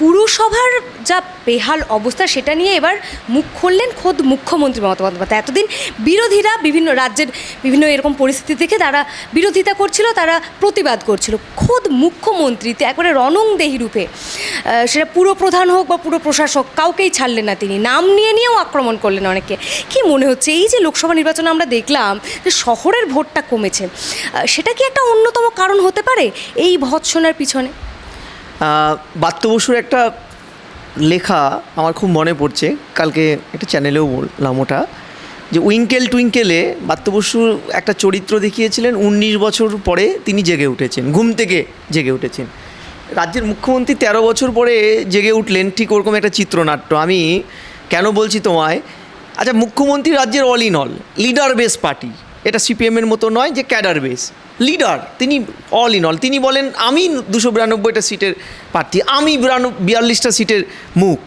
পুরসভার যা বেহাল অবস্থা, সেটা নিয়ে এবার মুখ খুললেন খোদ মুখ্যমন্ত্রী মমতা বন্দ্যোপাধ্যায়। এতদিন বিরোধীরা বিভিন্ন রাজ্যের বিভিন্ন এরকম পরিস্থিতি থেকে তারা বিরোধিতা করছিল, তারা প্রতিবাদ করছিল। খোদ মুখ্যমন্ত্রী তে একবারে রণংদেহী রূপে সেটা পুরো প্রধান হোক বা পুরো প্রশাসক, কাউকেই ছাড়লেন না তিনি। নাম নিয়ে নিয়েও আক্রমণ করলেন অনেকে। কি মনে হচ্ছে, এই যে লোকসভা নির্বাচনে আমরা দেখলাম যে শহরের ভোটটা কমেছে সেটা কি একটা অন্যতম কারণ হতে পারে এই ভৎসনার পিছনে? বাত্য বসুর একটা লেখা আমার খুব মনে পড়ছে। কালকে একটা চ্যানেলেও বললাম ওটা, যে উইঙ্কেল টুইঙ্কেলে বাত্য বসু একটা চরিত্র দেখিয়েছিলেন, উনিশ বছর পরে তিনি জেগে উঠেছেন, ঘুম থেকে জেগে উঠেছেন। রাজ্যের মুখ্যমন্ত্রী তেরো বছর পরে জেগে উঠলেন, ঠিক ওরকম একটা চিত্রনাট্য। আমি কেন বলছি তোমায়? আচ্ছা মুখ্যমন্ত্রী রাজ্যের all in all leader base party এটা সিপিএমের মতো নয় যে ক্যাডার বেস লিডার তিনি অল ইন অল তিনি বলেন, আমি দুশো বিরানব্বইটা সিটের প্রার্থী, আমি বিয়াল্লিশটা সিটের মুখ।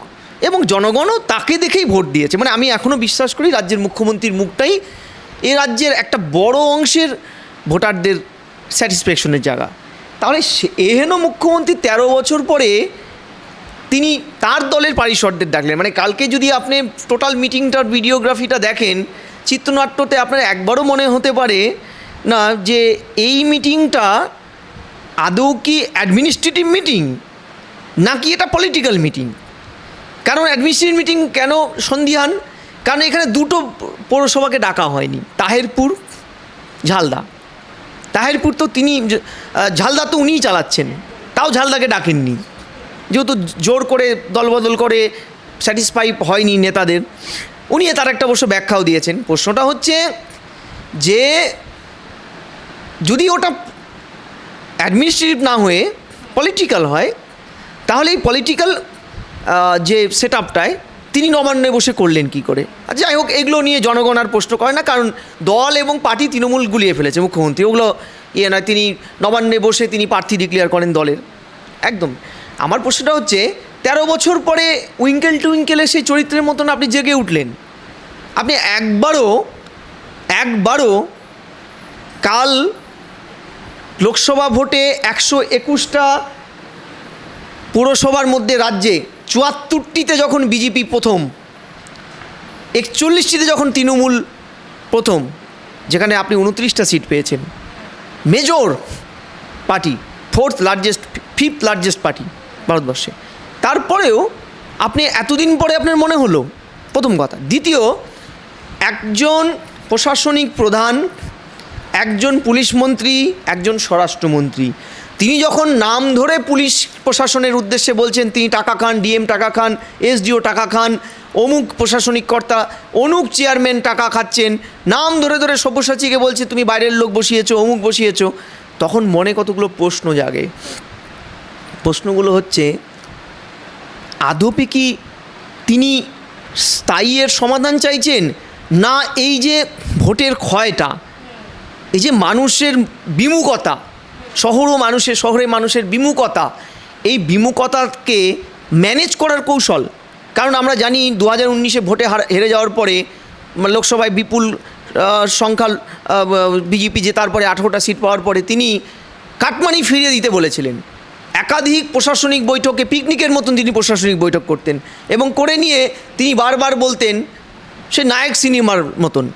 এবং জনগণও তাকে দেখেই ভোট দিয়েছে। মানে আমি এখনও বিশ্বাস করি রাজ্যের মুখ্যমন্ত্রীর মুখটাই এ রাজ্যের একটা বড় অংশের ভোটারদের স্যাটিসফ্যাকশনের জায়গা। তাহলে এহেন মুখ্যমন্ত্রী তেরো বছর পরে তিনি তার দলের পারিষদদের ডাকলেন। মানে কালকে যদি আপনি টোটাল মিটিংটার ভিডিওগ্রাফিটা দেখেন, চিত্রনাট্যতে আপনার একবারও মনে হতে পারে না, যে এই মিটিংটা আদৌ কি অ্যাডমিনিস্ট্রেটিভ মিটিং নাকি এটা পলিটিক্যাল মিটিং কারণ অ্যাডমিনিস্ট্রেটিভ মিটিং কেন সন্ধিহান? কারণ এখানে দুটো পৌরসভাকে ডাকা হয়নি, তাহেরপুর, ঝালদা। তাহেরপুর তো তিনি, ঝালদা তো উনিই চালাচ্ছেন, তাও ঝালদাকে ডাকেননি। যেহেতু জোর করে দলবদল করে স্যাটিসফাই হয়নি নেতাদের, উনি তার একটা অবশ্য ব্যাখ্যাও দিয়েছেন। প্রশ্নটা হচ্ছে যে যদি ওটা অ্যাডমিনিস্ট্রেটিভ না হয়ে পলিটিক্যাল হয়, তাহলে এই পলিটিক্যাল যে সেট আপটায় তিনি নবান্নে বসে করলেন কি করে? আর যাই হোক, এগুলো নিয়ে জনগণ আর প্রশ্ন করে না, কারণ দল এবং পার্টি তৃণমূল গুলিয়ে ফেলেছে মুখ্যমন্ত্রী। ওগুলো ইয়ে নয়, তিনি নবান্নে বসে তিনি প্রার্থী ডিক্লেয়ার করেন দলের। একদম। আমার প্রশ্নটা হচ্ছে, তেরো বছর পরে উইঙ্কেল টুইঙ্কেলের সেই চরিত্রের মতন আপনি জেগে উঠলেন। আপনি একবারও একবারও কাল লোকসভা ভোটে একশো একুশটা পুরসভার মধ্যে রাজ্যে চুয়াত্তরটিতে যখন বিজেপি প্রথম, একচল্লিশটিতে যখন তৃণমূল প্রথম, যেখানে আপনি উনত্রিশটা সিট পেয়েছেন। Major party, fourth largest, fifth largest party ভারতবর্ষে। তারপরেও আপনি এতদিন পরে আপনার মনে হলো, প্রথম কথা। দ্বিতীয়, একজন প্রশাসনিক প্রধান একজন পুলিশ মন্ত্রী, একজন স্বরাষ্ট্রমন্ত্রী। তিনি যখন নাম ধরে পুলিশ প্রশাসনের উদ্দেশ্যে বলছেন, তিনি টাকা খান, ডিএম টাকা খান, এসডিও টাকা খান, অমুক প্রশাসনিক কর্তা অনুক চেয়ারম্যান টাকা খাচ্ছেন, নাম ধরে ধরে সব্যসাচীকে বলছে, তুমি বাইরের লোক বসিয়েছো, অমুক বসিয়েছো। তখন মনে কতগুলো প্রশ্ন জাগে। প্রশ্নগুলো হচ্ছে, আদপে কি তিনি স্থায়ীর সমাধান চাইছেন? না এই যে ভোটের ক্ষয়টা এই যে মানুষের বিমুখতা, শহর ও মানুষের শহরে মানুষের বিমুখতা, এই বিমুখতাকে ম্যানেজ করার কৌশল। কারণ আমরা জানি দু হাজার উনিশে ভোটে হার- যাওয়ার পরে লোকসভায় বিপুল সংখ্যা বিজেপি যে তারপরে আঠেরোটা সিট পাওয়ার পরে তিনি কাটমানি ফিরিয়ে দিতে বলেছিলেন। একাধিক প্রশাসনিক বৈঠকে, পিকনিকের মতন তিনি প্রশাসনিক বৈঠক করতেন এবং করে নিয়ে তিনি বারবার বলতেন, সে নায়ক সিনেমার মতন।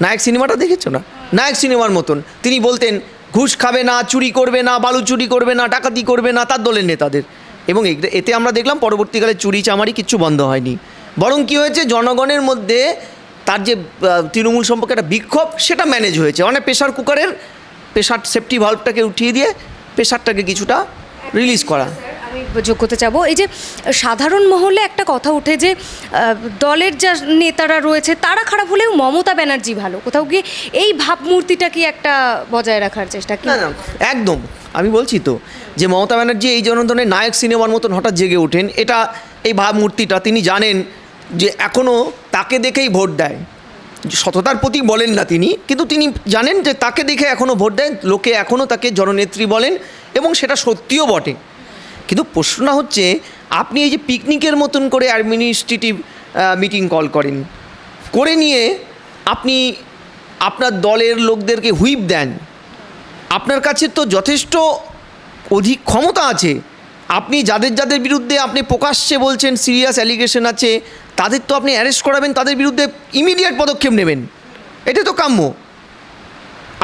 নায়ক সিনেমাটা দেখেছ না? নায়ক সিনেমার মতন। তিনি বলতেন, ঘুষ খাবে না, চুরি করবে না, বালু চুরি করবে না, ডাকাতি করবে না, তার দলের নেতাদের। এবং এতে আমরা দেখলাম পরবর্তীকালে চুরি চামারি কিচ্ছু বন্ধ হয়নি। বরং কী হয়েছে, জনগণের মধ্যে তার যে তৃণমূল সম্পর্কে একটা বিক্ষোভ, সেটা ম্যানেজ হয়েছে। মানে প্রেশার কুকারের প্রেশার সেফটি ভাল্বটাকে উঠিয়ে দিয়ে প্রেশারটাকে কিছুটা রিলিজ করা। যোগ করতে চাবো। এই যে, সাধারণ মহলে একটা কথা ওঠে যে দলের যা নেতারা রয়েছে, তারা খারাপ হলেও মমতা ব্যানার্জি ভালো। কোথাও গিয়ে এই ভাবমূর্তিটা কি একটা বজায় রাখার চেষ্টা? কি একদম। আমি বলছি তো যে, মমতা ব্যানার্জি এই জনধনের নায়ক সিনেমার মতন হঠাৎ জেগে ওঠেন। এটা এই ভাবমূর্তিটা তিনি জানেন যে এখনও তাকে দেখেই ভোট দেয়। সততার প্রতি বলেন না তিনি, কিন্তু তিনি জানেন যে, তাকে দেখে এখনও ভোট দেয় লোকে এখনও তাকে জননেত্রী বলেন এবং সেটা সত্যিও বটে। কিন্তু প্রশ্ন হচ্ছে, আপনি এই যে পিকনিকের মতন করে অ্যাডমিনিস্ট্রেটিভ মিটিং কল করেন, করে নিয়ে আপনি আপনার দলের লোকদেরকে হুইপ দেন, আপনার কাছে তো যথেষ্ট অধিক ক্ষমতা আছে, আপনি যাদের যাদের বিরুদ্ধে আপনি প্রকাশ্যে বলছেন সিরিয়াস অ্যালিগেশন আছে, তাদের তো আপনি অ্যারেস্ট করাবেন, তাদের বিরুদ্ধে ইমিডিয়েট পদক্ষেপ নেবেন, এটা তো কাম্য।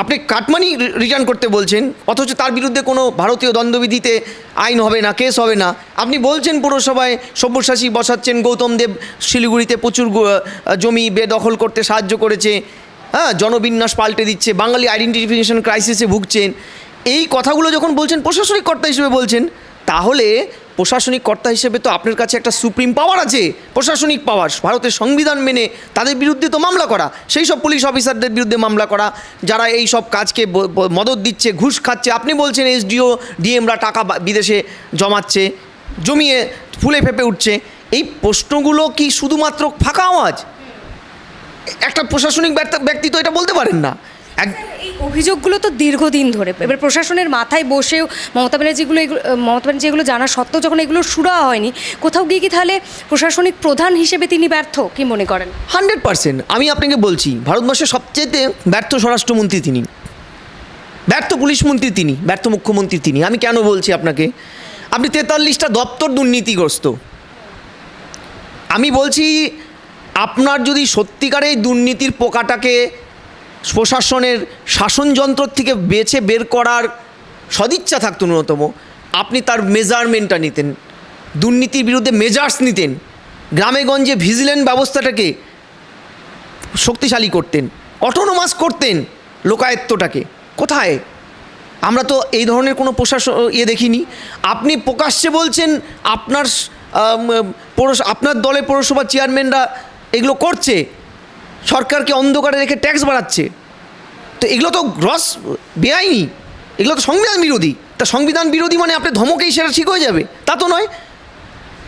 আপনি কাটমানি রিটার্ন করতে বলছেন, অথচ তার বিরুদ্ধে কোনো ভারতীয় দ্বন্দ্ববিধিতে আইন হবে না, কেস হবে না। আপনি বলছেন পুরসভায় সব্যসাচী বসাচ্ছেন, গৌতম দেব শিলিগুড়িতে প্রচুর জমি বেদখল করতে সাহায্য করেছে হ্যাঁ জনবিন্যাস পাল্টে দিচ্ছে, বাঙালি আইডেন্টিফিকেশন ক্রাইসিসে ভুগছেন। এই কথাগুলো যখন বলছেন, প্রশাসনিক কর্তা হিসেবে বলছেন, তাহলে প্রশাসনিক কর্তা হিসেবে তো আপনার কাছে একটা সুপ্রিম পাওয়ার আছে, প্রশাসনিক পাওয়ার। ভারতের সংবিধান মেনে তাদের বিরুদ্ধে তো মামলা করা। সেই সব পুলিশ অফিসারদের বিরুদ্ধে মামলা করা, যারা এই সব কাজকে মদত দিচ্ছে, ঘুষ খাচ্ছে। আপনি বলছেন এসডিও, ডিএমরা টাকা বিদেশে জমাচ্ছে, জমিয়ে ফুলে ফেপে উঠছে। এই প্রশ্নগুলো কি শুধুমাত্র ফাঁকা আওয়াজ? একটা প্রশাসনিক ব্যক্তি- তো এটা বলতে পারেন না। এক অভিযোগগুলো তো দীর্ঘদিন ধরে। এবার প্রশাসনের মাথায় বসেও মমতা ব্যানার্জিগুলো এগুলো মমতা ব্যানার্জি এগুলো জানা সত্ত্বেও যখন এগুলো সুরা হয়নি, কোথাও গিয়ে কি তাহলে প্রশাসনিক প্রধান হিসেবে তিনি ব্যর্থ, কি মনে করেন? Hundred percent. আমি আপনাকে বলছি, ভারতবর্ষের সবচেয়ে ব্যর্থ স্বরাষ্ট্রমন্ত্রী তিনি। ব্যর্থ পুলিশ মন্ত্রী তিনি, ব্যর্থ মুখ্যমন্ত্রী তিনি। আমি কেন বলছি আপনাকে? আপনি তেতাল্লিশটা দপ্তর দুর্নীতিগ্রস্ত। আমি বলছি, আপনার যদি সত্যিকার এই দুর্নীতির পোকাটাকে প্রশাসনের শাসনযন্ত্র থেকে বেছে বের করার সদিচ্ছা থাকতো ন্যূনতম। আপনি তার মেজারমেন্টটা নিতেন, দুর্নীতির বিরুদ্ধে মেজার্স নিতেন গ্রামে গঞ্জে ভিজিল্যান্ট ব্যবস্থাটাকে শক্তিশালী করতেন অটোনোমাস করতেন লোকায়ত্তটাকে। কোথায়? আমরা তো এই ধরনের কোনো প্রশাসন ইয়ে দেখিনি। আপনি প্রকাশ্যে বলছেন আপনার আপনার দলের পৌরসভা চেয়ারম্যানরা এগুলো করছে। সরকারকে অন্ধকারে রেখে ট্যাক্স বাড়াচ্ছে। তো এগুলো তো গ্রস বেআইনি। এগুলো তো সংবিধান বিরোধী। তা সংবিধান বিরোধী মানে আপনি ধমকেই সেটা ঠিক হয়ে যাবে। তা তো নয়।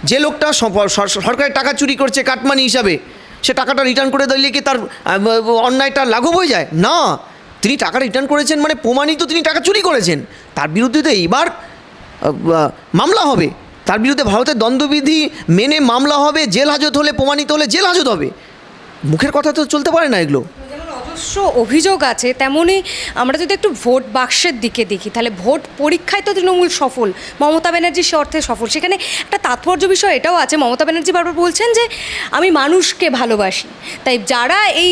যে লোকটা সরকারের টাকা চুরি করছে কাটমানি হিসাবে, সে টাকাটা রিটার্ন করে দিলে কি তার অন্যায়টা লাঘব হয়ে যায়? না। তিনি টাকা রিটার্ন করেছেন মানে প্রমাণিত তিনি টাকা চুরি করেছেন। তার বিরুদ্ধে তো এইবার মামলা হবে। তার বিরুদ্ধে ভারতের দ্বন্দ্ববিধি মেনে মামলা হবে, জেল হাজত হলে প্রমাণিত হলে জেল হাজত হবে। মুখের কথা তো চলতে পারে না এগুলো। অজস্র অভিযোগ আছে, তেমনই আমরা যদি একটু ভোট বাক্সের দিকে দেখি, তাহলে ভোট পরীক্ষায় তো তৃণমূল সফল, মমতা ব্যানার্জি সে অর্থে সফল। সেখানে একটা তাৎপর্য বিষয় এটাও আছে, মমতা ব্যানার্জি বারবার বলছেন যে, আমি মানুষকে ভালোবাসি। তাই যারা এই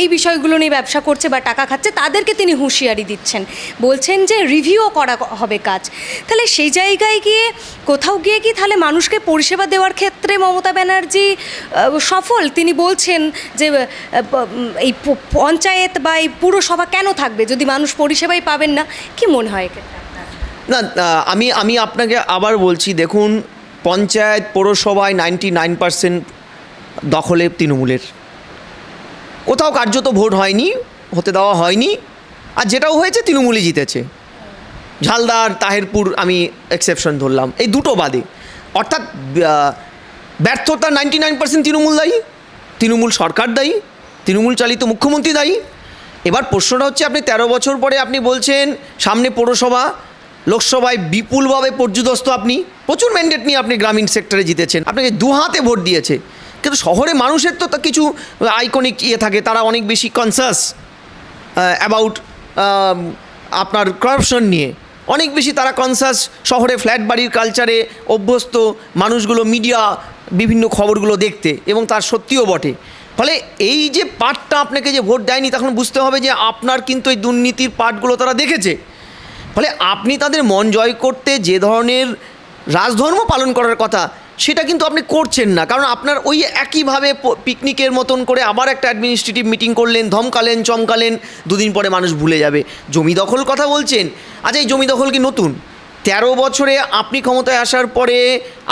এই বিষয়গুলো নিয়ে ব্যবসা করছে বা টাকা খাচ্ছে, তাদেরকে তিনি হুঁশিয়ারি দিচ্ছেন। বলছেন যে রিভিউও করা হবে কাজ। তাহলে সেই জায়গায় গিয়ে, কোথাও গিয়ে কি তাহলে মানুষকে পরিষেবা দেওয়ার ক্ষেত্রে মমতা ব্যানার্জি সফল? তিনি বলছেন যে এই পঞ্চায়েত বা এই পুরসভা কেন থাকবে? যদি মানুষ পরিষেবাই পাবেন না, কি মনে হয় না আমি আমি আপনাকে আবার বলছি, দেখুন, পঞ্চায়েত পৌরসভায় নাইনটি নাইন পার্সেন্ট দখলে তৃণমূলের। কোথাও কার্যত ভোট হয়নি, হতে দেওয়া হয়নি, আর যেটাও হয়েছে তৃণমূলই জিতেছে। ঝালদার, তাহেরপুর আমি এক্সেপশন ধরলাম, এই দুটো বাদে। অর্থাৎ ব্যর্থতা নাইনটি নাইন পার্সেন্ট তৃণমূল দায়ী, তৃণমূল সরকার দায়ী তৃণমূল চালিত মুখ্যমন্ত্রী দায়ী। এবার প্রশ্নটা হচ্ছে, আপনি তেরো বছর পরে আপনি বলছেন, সামনে পৌরসভা, লোকসভায় বিপুলভাবে পর্যুদস্ত আপনি, প্রচুর ম্যান্ডেট নিয়ে আপনি গ্রামীণ সেক্টরে জিতেছেন। আপনাকে দু হাতে ভোট দিয়েছে। কিন্তু শহরে মানুষের তা কিছু আইকনিক ইয়ে থাকে, তারা অনেক বেশি কনসাস অ্যাবাউট আপনার করাপশন নিয়ে। অনেক বেশি তারা কনসাস শহরে ফ্ল্যাট বাড়ির কালচারে অভ্যস্ত মানুষগুলো মিডিয়া বিভিন্ন খবরগুলো দেখতে, এবং তার সত্যিও বটে। ফলে এই যে পার্টটা আপনাকে যে ভোট দেয়নি, তখন বুঝতে হবে যে আপনার কিন্তু এই দুর্নীতির পার্টগুলো তারা দেখেছে। ফলে আপনি তাদের মন জয় করতে যে ধরনের রাজধর্ম পালন করার কথা, সেটা কিন্তু আপনি করছেন না। কারণ আপনার ওই একইভাবে পিকনিকের মতন করে আবার একটা অ্যাডমিনিস্ট্রেটিভ মিটিং করলেন, ধমকালেন, চমকালেন, দুদিন পরে মানুষ ভুলে যাবে। জমি দখল কথা বলছেন। আচ্ছা এই জমি দখল কি নতুন? তেরো বছরে আপনি ক্ষমতায় আসার পরে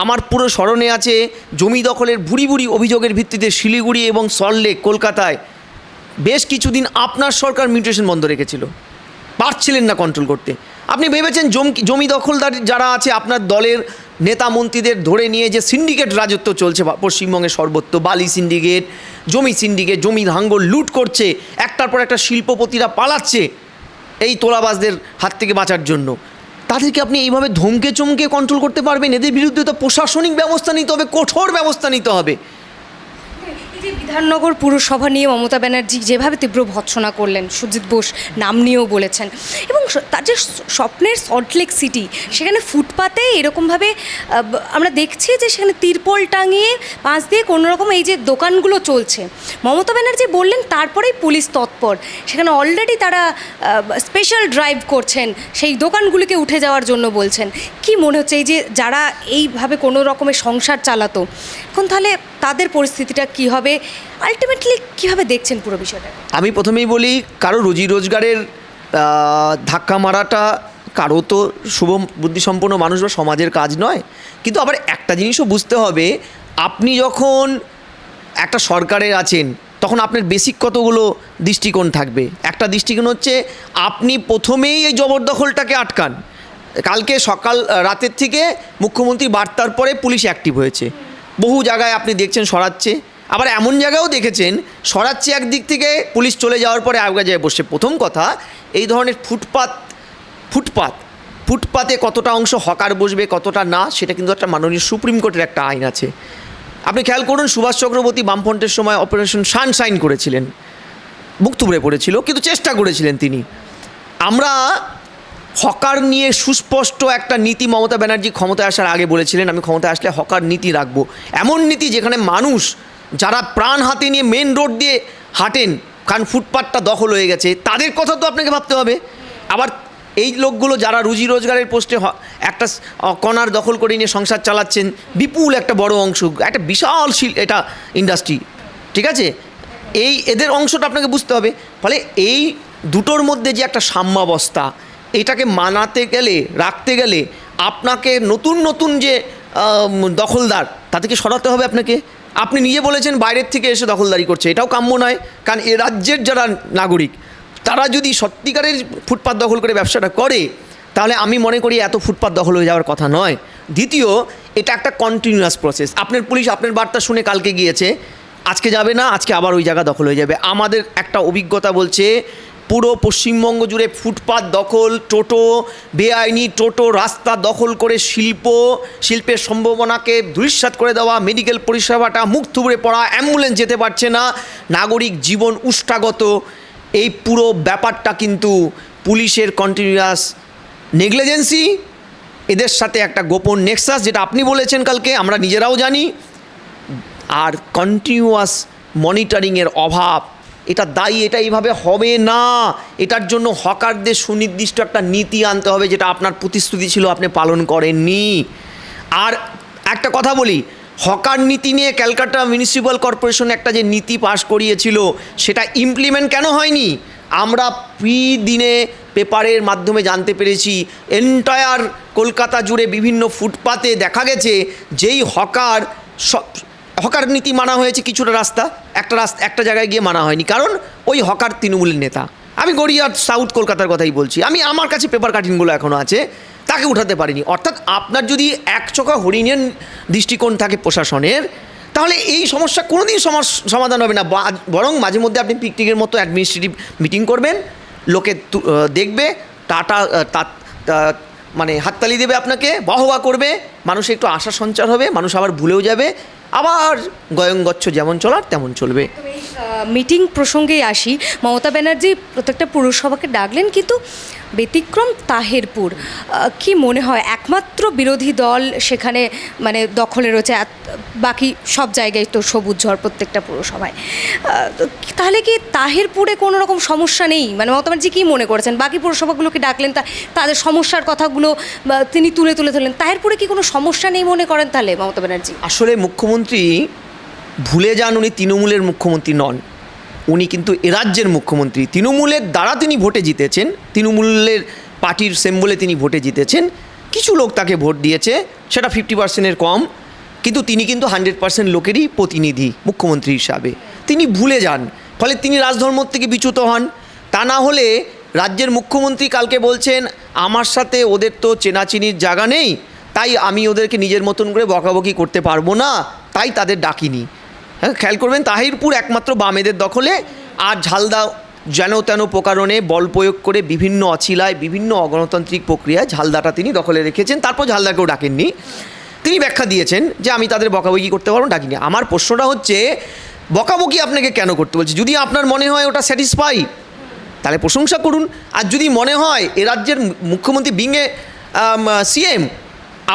আমার পুরো স্মরণে আছে জমি দখলের ভুরি ভুরি অভিযোগের ভিত্তিতে শিলিগুড়ি এবং সল্টলেক কলকাতায় বেশ কিছুদিন আপনার সরকার মিউটেশন বন্ধ রেখেছিল। পারছিলেন না কন্ট্রোল করতে। আপনি ভেবেছেন জমি জমি দখলদার যারা আছে, আপনার দলের নেতা মন্ত্রীদের ধরে নিয়ে যে সিন্ডিকেট রাজত্ব চলছে পশ্চিমবঙ্গের সর্বত্র বালি সিন্ডিকেট জমি সিন্ডিকেট জমি ধাঙ্গল লুট করছে, একটার পর একটা শিল্পপতিরা পালাচ্ছে এই তোলাবাজদের হাত থেকে বাঁচার জন্য। তাদেরকে আপনি এইভাবে ধমকে চমকে কন্ট্রোল করতে পারবেন? এদের বিরুদ্ধে তো প্রশাসনিক ব্যবস্থা নিতে হবে, কঠোর ব্যবস্থা নিতে হবে। বিধাননগর পুরসভা নিয়ে মমতা ব্যানার্জি যেভাবে তীব্র ভৎসনা করলেন, সুজিত বোস নাম নিয়েও বলেছেন, এবং তার যে স্বপ্নের সল্টলেক সিটি সেখানে ফুটপাতে এরকমভাবে আমরা দেখছি যে সেখানে তিরপল টাঙিয়ে পাঁচ দিয়ে কোনো রকম এই যে দোকানগুলো চলছে। মমতা ব্যানার্জি বললেন, তারপরেই পুলিশ তৎপর। সেখানে অলরেডি তারা স্পেশাল ড্রাইভ করছেন, সেই দোকানগুলিকে উঠে যাওয়ার জন্য বলছেন। কি মনে হচ্ছে, এই যে যারা এইভাবে কোনো রকমের সংসার চালাতো এখন তাহলে তাদের পরিস্থিতিটা কি হবে? আলটিমেটলি কীভাবে দেখছেন পুরো বিষয়টা? আমি প্রথমেই বলি, কারও রুজি রোজগারের ধাক্কা মারাটা কারও তো শুভ বুদ্ধিসম্পন্ন মানুষ বা সমাজের কাজ নয়। কিন্তু আবার একটা জিনিসও বুঝতে হবে, আপনি যখন একটা সরকারের আছেন, তখন আপনার বেসিক কতগুলো দৃষ্টিকোণ থাকবে? একটা দৃষ্টিকোণ হচ্ছে, আপনি প্রথমেই এই জবরদখলটাকে আটকান। কালকে সকাল, রাতের থেকে মুখ্যমন্ত্রী বার্তার পরে পুলিশ অ্যাক্টিভ হয়েছে। বহু জায়গায় আপনি দেখছেন সরাচ্ছে। আবার এমন জায়গাও দেখেছেন, সরাচ্ছে একদিক থেকে পুলিশ চলে যাওয়ার পরে আগা যায় বসে প্রথম কথা, এই ধরনের ফুটপাত ফুটপাত, ফুটপাতে কতটা অংশ হকার বসবে, কতটা না, সেটা কিন্তু একটা মাননীয় সুপ্রিম কোর্টের একটা আইন আছে। আপনি খেয়াল করুন, সুভাষ চক্রবর্তী বামফ্রন্টের সময় অপারেশন সানশাইন করেছিলেন। বুক থুবড়ে পড়েছিল, কিন্তু চেষ্টা করেছিলেন তিনি। আমরা হকার নিয়ে সুস্পষ্ট একটা নীতি মমতা ব্যানার্জি ক্ষমতায় আসার আগে বলেছিলেন, আমি ক্ষমতায় আসলে হকার নীতি রাখব। এমন নীতি যেখানে মানুষ, যারা প্রাণ হাতে নিয়ে মেন রোড দিয়ে হাঁটেন, কারণ ফুটপাথটা দখল হয়ে গেছে, তাদের কথা তো আপনাকে ভাবতে হবে। আবার এই লোকগুলো যারা রুজি রোজগারের পোস্টে একটা কণার দখল করে নিয়ে সংসার চালাচ্ছেন, বিপুল একটা বড় অংশ, একটা বিশাল শিল এটা ইন্ডাস্ট্রি ঠিক আছে? এই এদের অংশটা আপনাকে বুঝতে হবে। ফলে এই দুটোর মধ্যে যে একটা সাম্যাবস্থা এটাকে মানাতে গেলে, রাখতে গেলে আপনাকে নতুন নতুন যে দখলদার তাদেরকে সরাতে হবে আপনাকে? আপনি নিজে বলেছেন বাইরের থেকে এসে দখলদারি করছে, এটাও কাম্য নয়। কারণ এ রাজ্যের যারা নাগরিক, তারা যদি সত্যিকারের ফুটপাত দখল করে ব্যবসাটা করে, তাহলে আমি মনে করি এত ফুটপাত দখল হয়ে যাওয়ার কথা নয়। দ্বিতীয়, এটা একটা কন্টিনিউয়াস প্রসেস আপনার পুলিশ আপনার বার্তা শুনে কালকে গিয়েছে, আজকে যাবে না, আজকে আবার ওই জায়গা দখল হয়ে যাবে। আমাদের একটা অভিজ্ঞতা বলছে পুরো পশ্চিমবঙ্গ জুড়ে ফুটপাত দখল, টোটো, বেআইনি টোটো রাস্তা দখল করে শিল্প, শিল্পের সম্ভাবনাকে ধূলিসাৎ করে দেওয়া, মেডিকেল পরিষেবাটা মুখ থুবড়ে পড়া, অ্যাম্বুলেন্স যেতে পারছে না, নাগরিক জীবন উষ্টাগত। এই পুরো ব্যাপারটা কিন্তু পুলিশের কন্টিনিউয়াস নেগলিজেন্সি এদের সাথে একটা গোপন নেক্সাস যেটা আপনি বলেছেন কালকে, আমরা নিজেরাও জানি। আর কন্টিনিউয়াস মনিটরিংয়ের অভাব এটা দায়ী, এটা এইভাবে হবে না। এটার জন্য হকারদের সুনির্দিষ্ট একটা নীতি আনতে হবে, যেটা আপনার প্রতিশ্রুতি ছিল, আপনি পালন করেননি। আর একটা কথা বলি, হকার নীতি নিয়ে ক্যালকাটা মিউনিসিপ্যাল কর্পোরেশন একটা যে নীতি পাশ করিয়েছিল, সেটা ইমপ্লিমেন্ট কেন হয়নি? আমরা প্রি দিনে পেপারের মাধ্যমে জানতে পেরেছি এন্টায়ার কলকাতা জুড়ে বিভিন্ন ফুটপাতে দেখা গেছে, যেই হকার সব হকার নীতি মানা হয়েছে কিছুটা রাস্তা, একটা রাস্তা, একটা জায়গায় গিয়ে মানা হয়নি। কারণ ওই হকার তৃণমূলের নেতা। আমি গড়িয়ার সাউথ কলকাতার কথাই বলছি। আমি আমার কাছে পেপার কাটিংগুলো এখনও আছে, তাকে উঠাতে পারিনি। অর্থাৎ আপনার যদি এক চোখা হরিণের দৃষ্টিকোণ থাকে প্রশাসনের, তাহলে এই সমস্যা কোনোদিন সমাধান হবে না। বরং মাঝে মধ্যে আপনি পিকনিকের মতো অ্যাডমিনিস্ট্রেটিভ মিটিং করবেন, লোকে দেখবে, টাটা মানে হাততালি দেবে আপনাকে, বাহবা করবে মানুষ একটু আশা সঞ্চার হবে, মানুষ আবার ভুলেও যাবে। আবার গয়ঙ্গচ্ছ যেমন চলার তেমন চলবে। মিটিং প্রসঙ্গেই আসি। মমতা ব্যানার্জি প্রত্যেকটা পুরসভাকে ডাকলেন, কিন্তু ব্যতিক্রম তাহেরপুর। কি মনে হয়, একমাত্র বিরোধী দল সেখানে মানে দখলে রয়েছে বাকি সব জায়গায় তো সবুজ ঝড় প্রত্যেকটা পুরসভায়। তাহলে কি তাহেরপুরে কোনো রকম সমস্যা নেই? মানে মমতা ব্যানার্জি কী মনে করেছেন? বাকি পুরসভাগুলোকে ডাকলেন, তা তাদের সমস্যার কথাগুলো তিনি তুলে তুলে ধরলেন। তাহেরপুরে কি কোনো সমস্যা নেই মনে করেন তাহলে মমতা ব্যানার্জি? আসলে মুখ্যমন্ত্রী ভুলে যান উনি তৃণমূলের মুখ্যমন্ত্রী নন। উনি কিন্তু এ রাজ্যের মুখ্যমন্ত্রী। তৃণমূলের দ্বারা তিনি ভোটে জিতেছেন, তৃণমূলের পার্টির সেম্বলে তিনি ভোটে জিতেছেন। কিছু লোক তাকে ভোট দিয়েছে, সেটা ফিফটি পার্সেন্টের কম, কিন্তু তিনি কিন্তু হান্ড্রেড পার্সেন্ট লোকেরই প্রতিনিধি মুখ্যমন্ত্রী হিসাবে। তিনি ভুলে যান, ফলে তিনি রাজধর্ম থেকে বিচ্যুত হন। তা না হলে রাজ্যের মুখ্যমন্ত্রী কালকে বলছেন, আমার সাথে ওদের তো চেনাচিনির জায়গা নেই, তাই আমি ওদেরকে নিজের মতন করে বকাবকি করতে পারব না। তাই তাদের ডাকিনি। খেয়াল করবেন, তাহিরপুর একমাত্র বামেদের দখলে, আর ঝালদা যেন তেন প্রকারণে বল প্রয়োগ করে বিভিন্ন অছিলায়, বিভিন্ন অগণতান্ত্রিক প্রক্রিয়ায় ঝালদাটা তিনি দখলে রেখেছেন, তারপর ঝালদাকেও ডাকেননি। তিনি ব্যাখ্যা দিয়েছেন যে, আমি তাদের বকাবকি করতে পারব, ডাকিনি। আমার প্রশ্নটা হচ্ছে, বকাবকি আপনাকে কেন করতে বলছে? যদি আপনার মনে হয় ওটা স্যাটিসফাই, তাহলে প্রশংসা করুন। আর যদি মনে হয় এ রাজ্যের মুখ্যমন্ত্রী বিঙে সিএম,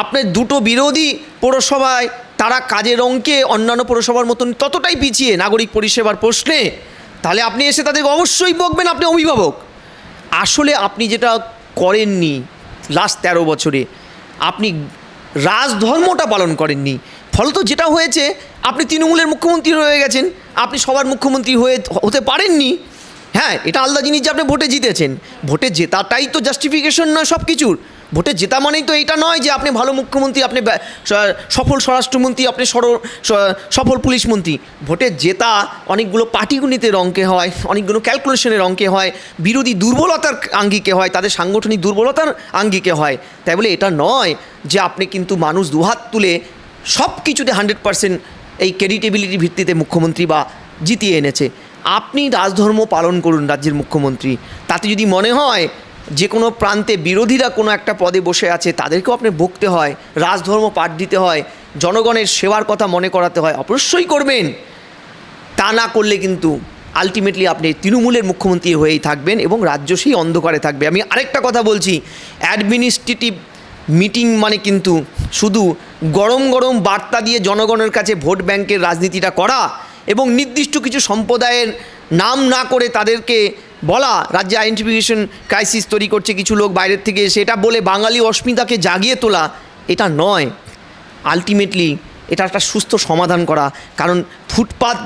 আপনার দুটো বিরোধী পৌরসভায় তারা কাজের অঙ্কে অন্যান্য পৌরসভার মতন ততটাই পিছিয়ে নাগরিক পরিষেবার প্রশ্নে, তাহলে আপনি এসে তাদেরকে অবশ্যই বকবেন, আপনি অভিভাবক। আসলে আপনি যেটা করেননি লাস্ট তেরো বছরে, আপনি রাজধর্মটা পালন করেননি। ফলত যেটা হয়েছে, আপনি তৃণমূলের মুখ্যমন্ত্রী হয়ে গেছেন, আপনি সবার মুখ্যমন্ত্রী হয়ে হতে পারেননি। হ্যাঁ এটা আলাদা জিনিস যে আপনি ভোটে জিতেছেন। ভোটে জেতাটাই তো জাস্টিফিকেশন নয় সব কিছুর ভোটে জেতা মানেই তো এটা নয় যে আপনি ভালো মুখ্যমন্ত্রী, আপনি সফল স্বরাষ্ট্রমন্ত্রী, আপনি সর- সফল পুলিশ মন্ত্রী। ভোটে জেতা অনেকগুলো পাটিগণিতের অঙ্কে হয়, অনেকগুলো ক্যালকুলেশনের অঙ্কে হয়, বিরোধী দুর্বলতার আঙ্গিকে হয়, তাদের সাংগঠনিক দুর্বলতার আঙ্গিকে হয়। তাই বলে এটা নয় যে আপনি কিন্তু মানুষ দুহাত তুলে সব কিছুতে হান্ড্রেড পারসেন্ট এই ক্রেডিটেবিলিটির ভিত্তিতে মুখ্যমন্ত্রী বা জিতিয়ে এনেছে। আপনি রাজধর্ম পালন করুন রাজ্যের মুখ্যমন্ত্রী। তাতে যদি মনে হয় যে কোনো প্রান্তে বিরোধীরা কোনো একটা পদে বসে আছে, তাদেরকেও আপনি বকতে হয়, রাজধর্ম পাঠ দিতে হয়, জনগণের সেবার কথা মনে করাতে হয়, অবশ্যই করবেন। তা না করলে কিন্তু আলটিমেটলি আপনি তৃণমূলের মুখ্যমন্ত্রী হয়েই থাকবেন এবং রাজ্য সেই অন্ধকারে থাকবে। আমি আরেকটা কথা বলছি অ্যাডমিনিস্ট্রেটিভ মিটিং মানে কিন্তু শুধু গরম গরম বার্তা দিয়ে জনগণের কাছে ভোট ব্যাংকের রাজনীতিটা করা এবং নির্দিষ্ট কিছু সম্প্রদায়ের নাম না করে তাদেরকে বলা, রাজ্যে আইডেন্টিফিকেশন ক্রাইসিস তৈরি করছে কিছু লোক বাইরের থেকে সেটা বলে বাঙালি অস্মিতাকে জাগিয়ে তোলা, এটা নয়। আলটিমেটলি এটা একটা সুস্থ সমাধান করা। কারণ ফুটপাত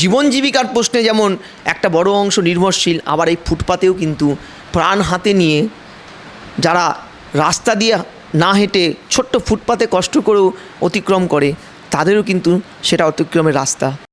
জীবন জীবিকার প্রশ্নে যেমন একটা বড় অংশ নির্ভরশীল, আবার এই ফুটপাতেও কিন্তু প্রাণ হাতে নিয়ে যারা রাস্তা দিয়ে না হেঁটে ছোট্ট ফুটপাতে কষ্ট করেও অতিক্রম করে, তাদেরও কিন্তু সেটা অতিক্রমের রাস্তা।